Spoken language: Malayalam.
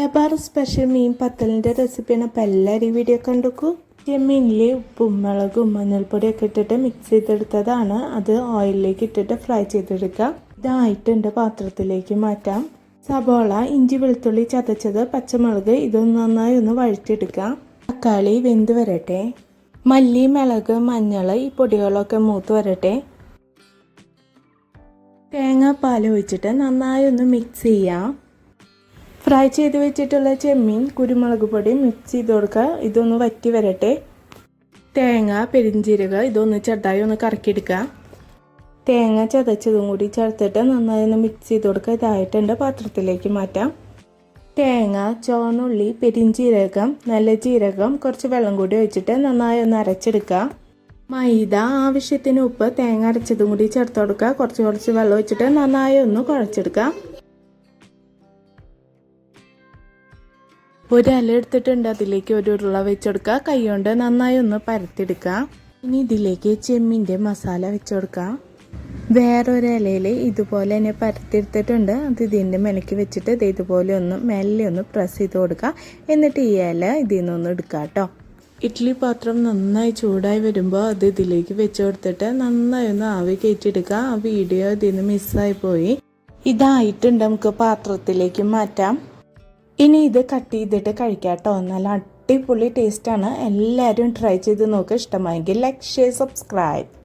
മലബാർ സ്പെഷ്യൽ മീൻ പത്തലിന്റെ റെസിപ്പിയാണ്. അപ്പോൾ എല്ലാവരും വീഡിയോ കണ്ടുക്കൂ. ചെമ്മീനിൽ ഉപ്പും മുളകും മഞ്ഞൾപ്പൊടിയൊക്കെ ഇട്ടിട്ട് മിക്സ് ചെയ്തെടുത്തതാണ്. അത് ഓയിലിലേക്ക് ഇട്ടിട്ട് ഫ്രൈ ചെയ്തെടുക്കുക. ഇതായിട്ടുണ്ട് പാത്രത്തിലേക്ക് മാറ്റാം. സബോള ഇഞ്ചി വെളുത്തുള്ളി ചതച്ചത് പച്ചമുളക് ഇതൊന്ന് നന്നായി ഒന്ന് വഴിച്ചെടുക്കാം തക്കാളി വെന്ത് വരട്ടെ. മല്ലി മുളക് മഞ്ഞൾ ഈ പൊടികളൊക്കെ മൂത്ത് വരട്ടെ. തേങ്ങാപ്പാൽ ഒഴിച്ചിട്ട് നന്നായി ഒന്ന് മിക്സ് ചെയ്യാം. ഫ്രൈ ചെയ്ത് വെച്ചിട്ടുള്ള ചെമ്മീൻ കുരുമുളക് പൊടി മിക്സ് ചെയ്ത് കൊടുക്കുക. ഇതൊന്ന് വറ്റി വരട്ടെ. തേങ്ങ പെരിഞ്ചീരക ഇതൊന്ന് ചെറുതായി ഒന്ന് കറക്കിയെടുക്കുക. തേങ്ങ ചതച്ചതും കൂടി ചേർത്തിട്ട് നന്നായി ഒന്ന് മിക്സ് ചെയ്ത് കൊടുക്കുക. ഇതായിട്ടുണ്ട് പാത്രത്തിലേക്ക് മാറ്റാം. തേങ്ങ ചുവന്നുള്ളി പെരിഞ്ചീരകം നല്ല ജീരകം കുറച്ച് വെള്ളം കൂടി ഒഴിച്ചിട്ട് നന്നായി ഒന്ന് അരച്ചെടുക്കുക. മൈദ ആവശ്യത്തിന് ഉപ്പ് തേങ്ങ അരച്ചതും കൂടി ചേർത്ത് കൊടുക്കുക. കുറച്ച് കുറച്ച് വെള്ളം ഒഴിച്ചിട്ട് നന്നായി ഒന്ന് കുഴച്ചെടുക്കുക. ഒരു ഇല എടുത്തിട്ടുണ്ട്. അതിലേക്ക് ഒരു ഉരുള വെച്ചെടുക്കുക. കൈ കൊണ്ട് നന്നായി ഒന്ന് പരത്തിയെടുക്കുക. ഇനി ഇതിലേക്ക് ചെമ്മിന്റെ മസാല വെച്ചെടുക്കാം വേറൊരു ഇലയിൽ ഇതുപോലെ തന്നെ പരത്തിയെടുത്തിട്ടുണ്ട്. അത് ഇതിന്റെ മെനക്ക് വെച്ചിട്ട് ഇത് ഇതുപോലെ ഒന്ന് മെല്ലെ ഒന്ന് പ്രസ് ചെയ്ത് കൊടുക്കുക. എന്നിട്ട് ഈ ഇല ഇതിൽ നിന്നൊന്ന് എടുക്കുക കേട്ടോ. ഇഡ്ഡലി പാത്രം നന്നായി ചൂടായി വരുമ്പോൾ അത് ഇതിലേക്ക് വെച്ച് കൊടുത്തിട്ട് നന്നായി ഒന്ന് ആവി കയറ്റിയെടുക്കുക. ആ വീഡിയോ ഇതിൽ നിന്ന് മിസ്സായി പോയി. ഇതായിട്ടുണ്ട്. നമുക്ക് പാത്രത്തിലേക്ക് മാറ്റാം. ഇനി ഇത് കട്ട് ചെയ്തിട്ട് കഴിക്കാം കേട്ടോ നല്ല അടിപൊളി ടേസ്റ്റാണ് എല്ലാവരും ട്രൈ ചെയ്ത് നോക്കുക ഇഷ്ടമായെങ്കിൽ ലൈക്ക് ഷെയർ സബ്സ്ക്രൈബ്